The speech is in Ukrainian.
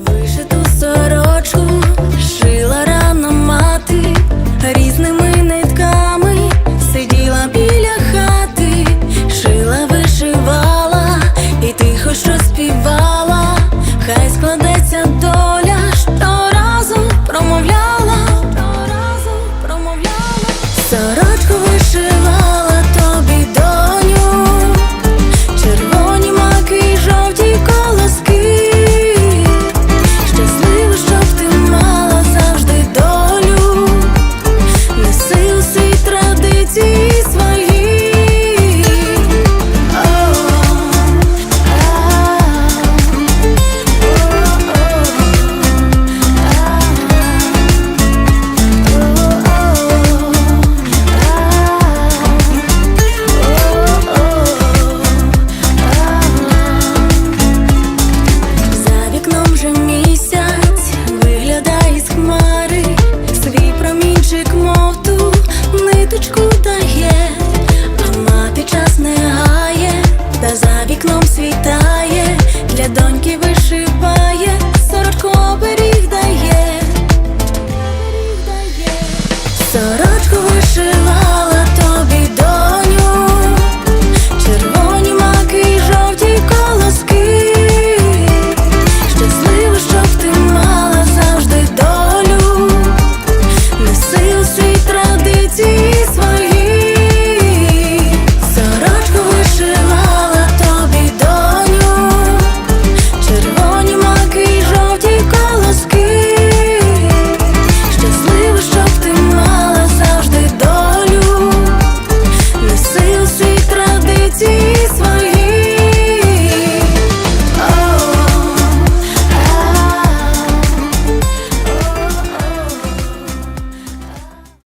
Вишиту сорочку шила рано мати різними нитками, сиділа біля хати, шила, вишивала і тихо що співала, хай складеться доля, вісточку дає, мама під час не гає, та за вікном світає, для доньки вишиває, сорочку оберіг дає, сорочку вишивала тобі доню, червоні маки, жовті колоски, щасливо, щоб ти мала завжди долю, неси у свій традиції. see